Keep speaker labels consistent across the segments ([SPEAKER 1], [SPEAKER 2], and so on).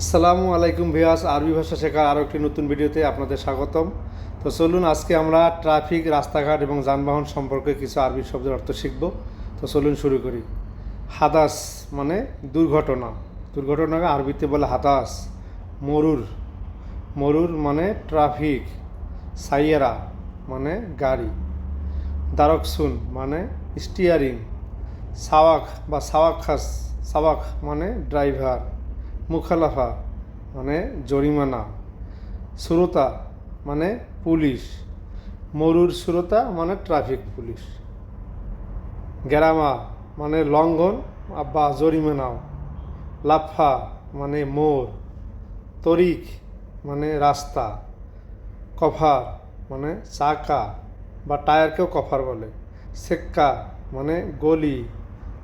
[SPEAKER 1] আসসালামু আলাইকুম ভিয়াস আরবি ভাষা শেখার আরও একটি নতুন ভিডিওতে আপনাদের স্বাগতম। তো চলুন আজকে আমরা ট্রাফিক, রাস্তাঘাট এবং যানবাহন সম্পর্কে কিছু আরবি শব্দের অর্থ শিখব। তো চলুন শুরু করি। হাদাস মানে দুর্ঘটনা। দুর্ঘটনাকে আরবিতে বলে হাদাস, মরুর। মরুর মানে ট্রাফিক, সাইয়ারা মানে গাড়ি। দারকসুন মানে স্টিয়ারিং, সাওয়াক বা সাওয়াক খাস, সাওয়াক মানে ড্রাইভার। মুখালাফা মানে জরিমানা। সুরতা মানে পুলিশ। মরুর সুরতা মানে ট্রাফিক পুলিশ। গ্যারামা মানে লঙ্ঘন বা জরিমানাও। লাফা মানে মোর। তরিক মানে রাস্তা। কফার মানে চাকা, বা টায়ারকেও কফার বলে। সেক্কা মানে গলি।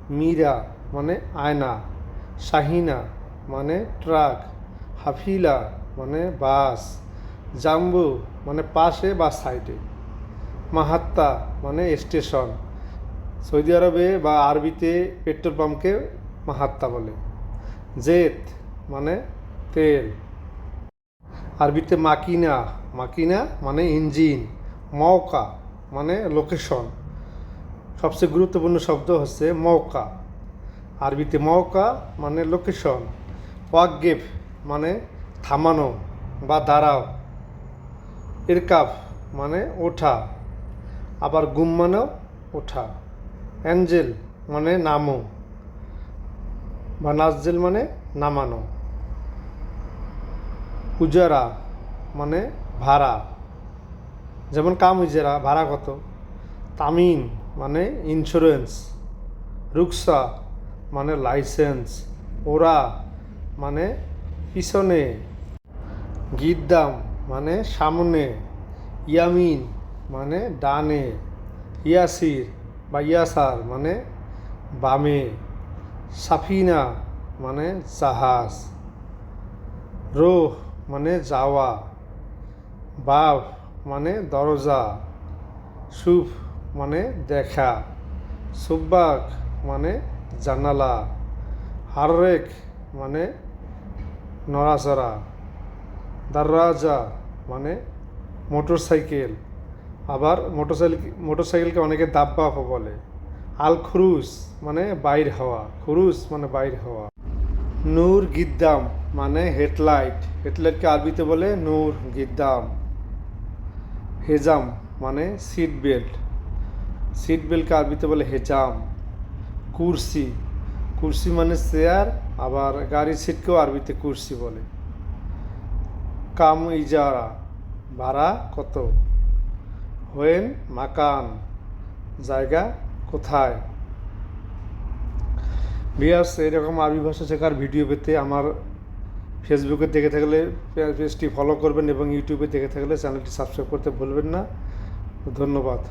[SPEAKER 1] মীরা মানে আয়না। শাহিনা মানে ট্রাক, হাফিলা মানে বাস, জাম্বু মানে পাশে বা সাইডে, মাহাত্তা মানে স্টেশন, সৌদি আরবে বা আরবিতে পেট্রোল পাম্পকে মাহাত্তা বলে, জেত মানে তেল, আরবিতে মাকিনা মাকিনা মানে ইঞ্জিন মৌকা মানে লোকেশন, সবচেয়ে গুরুত্বপূর্ণ শব্দ হচ্ছে মৌকা আরবিতে মৌকা মানে লোকেশন। ওয়াকগেফ মানে থামানো বা দাঁড়াও। ইরকাব মানে ওঠা, আবার গুম মানেও ওঠা। অ্যাঞ্জেল মানে নামো বা নাজজেল মানে নামানো। উজারা মানে ভাড়া, যেমন কাম উজারা, ভাড়া কত? তামিন মানে ইন্স্যুরেন্স রুকসা মানে লাইসেন্স ওরা মানে পিছনে। গিদ্দাম মানে সামনে। ইয়ামিন মানে ডানে। ইয়াসির বা ইয়াসার মানে বামে। সাফিনা মানে জাহাজ। রোহ মানে যাওয়া। বাব মানে দরজা। সুফ মানে দেখা। সুব্বাক মানে জানালা। হাররেক মানে নড়াচড়া। দাররাজা মানে মোটর সাইকেল আবার মোটরসাইকেল মোটরসাইকেলকে অনেকে দাব্বা বলে। আল খুরুস মানে বাইর হওয়া। খুরুস মানে বাইর হওয়া। নূর গিদ্দাম মানে হেডলাইট। হেডলাইটকে আরবিতে বলে নূর গিদ্দাম। হেজাম মানে সিট বেল্ট। সিট বেল্টকে আরবিতে বলে হেজাম। কুরসি কুরসি মানে চেয়ার, আবার গাড়ি সিটকেও আরবিতে কুরসি বলে। কাম ইজারা, ভাড়া কত? হোয়েন, মাকান, জায়গা কোথায়? বিয়ার্স এরকম আরবি ভাষা শেখার ভিডিও পেতে আমার ফেসবুকে দেখে থাকলে পেজটি ফলো করবেন এবং ইউটিউবে দেখে থাকলে চ্যানেলটি সাবস্ক্রাইব করতে ভুলবেন না। ধন্যবাদ।